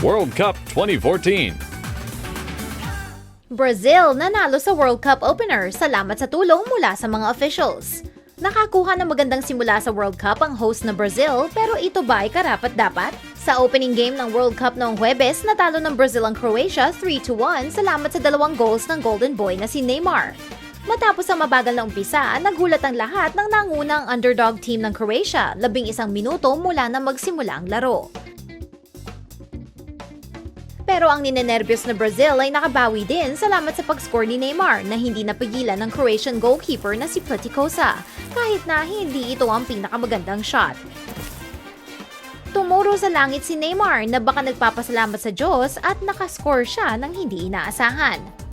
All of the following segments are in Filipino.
World Cup 2014. Brazil nanalo sa World Cup opener salamat sa tulong mula sa mga officials. Nakakuha ng magandang simula sa World Cup ang host na Brazil pero ito ba ay karapat-dapat? Sa opening game ng World Cup noong Huwebes, natalo ng Brazil ang Croatia 3-1 salamat sa dalawang goals ng Golden Boy na si Neymar. Matapos ang mabagal na umpisa, nagulat ang lahat ng nangunang underdog team ng Croatia, labing isang minuto mula na magsimula ang laro. Pero ang ninenervyos na Brazil ay nakabawi din salamat sa pag-score ni Neymar na hindi napigilan ng Croatian goalkeeper na si Platicosa, kahit na hindi ito ang pinakamagandang shot. Tumuro sa langit si Neymar na baka nagpapasalamat sa Diyos at nakascore siya ng hindi inaasahan.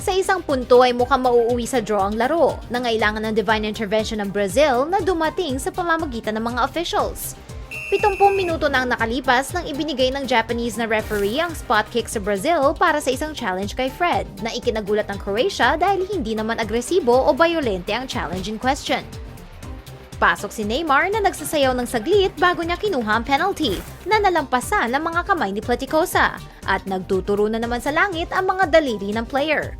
Sa isang punto ay mukhang mauuwi sa draw ang laro, nangailangan ng divine intervention ng Brazil na dumating sa pamamagitan ng mga officials. 70 minuto na ang nakalipas nang ibinigay ng Japanese na referee ang spot kick sa Brazil para sa isang challenge kay Fred na ikinagulat ng Croatia dahil hindi naman agresibo o violente ang challenge in question. Pasok si Neymar na nagsasayaw ng saglit bago niya kinuha ang penalty na nalampasan ng mga kamay ni Platicosa at nagtuturo na naman sa langit ang mga daliri ng player.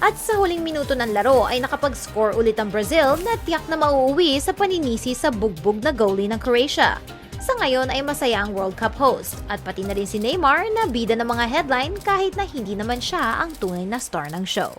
At sa huling minuto ng laro ay nakapag-score ulit ang Brazil na tiyak na mauuwi sa paninisi sa bugbog na goalie ng Croatia. Sa ngayon ay masaya ang World Cup host at pati na rin si Neymar na bida ng mga headline kahit na hindi naman siya ang tunay na star ng show.